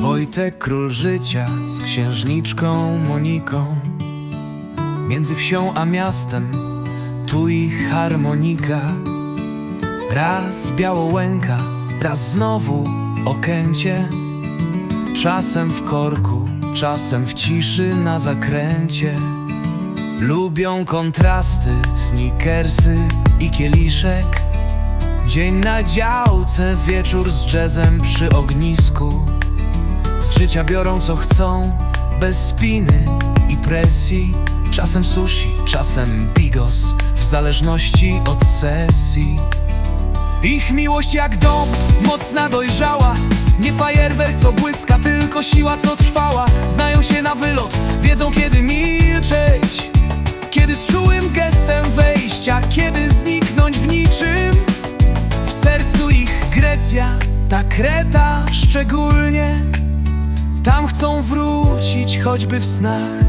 Wojtek, król życia z księżniczką Moniką. Między wsią a miastem, tu ich harmonika. Raz białołęka, raz znowu okęcie. Czasem w korku, czasem w ciszy na zakręcie. Lubią kontrasty, sneakersy i kieliszek. Dzień na działce, wieczór z jazzem przy ognisku życia biorą co chcą, bez spiny i presji. Czasem sushi, czasem bigos, w zależności od sesji. Ich miłość jak dom, mocna dojrzała. Nie fajerwerk co błyska, tylko siła co trwała. Znają się na wylot, wiedzą kiedy milczeć. Kiedy z czułym gestem wejść, a kiedy zniknąć w niczym. W sercu ich Grecja, ta Kreta szczególnie Tam chcą wrócić choćby w snach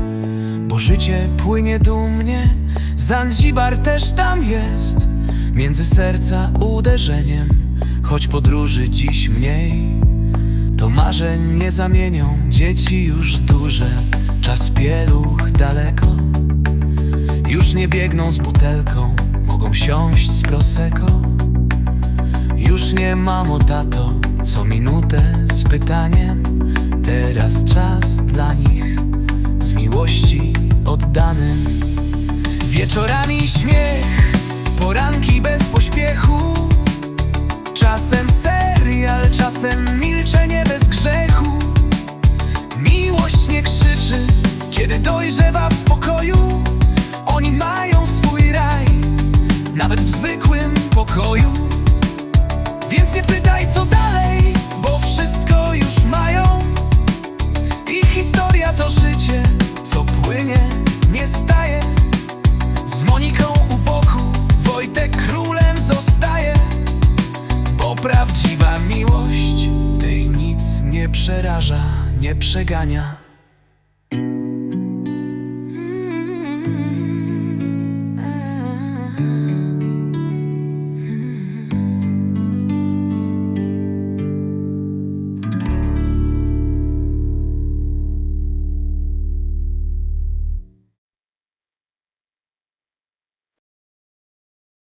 Bo życie płynie dumnie. Zanzibar też tam jest Między serca uderzeniem. Choć podróży dziś mniej To marzeń nie zamienią. Dzieci już duże Czas pieluch daleko. Już nie biegną z butelką Mogą siąść z prosecco już nie mamo, tato, co minutę z pytaniem Teraz czas dla nich z miłości oddanym. Wieczorami śmiech, poranki bez pośpiechu Czasem serial, czasem milczenie bez grzechu. Miłość nie krzyczy, kiedy dojrzewa w spokoju. Oni mają swój raj, nawet w zwykłym pokoju. Więc nie pytaj płynie, nie staje. Z Moniką u boku, Wojtek królem zostaje. Bo prawdziwa miłość tej nic nie przeraża, nie przegania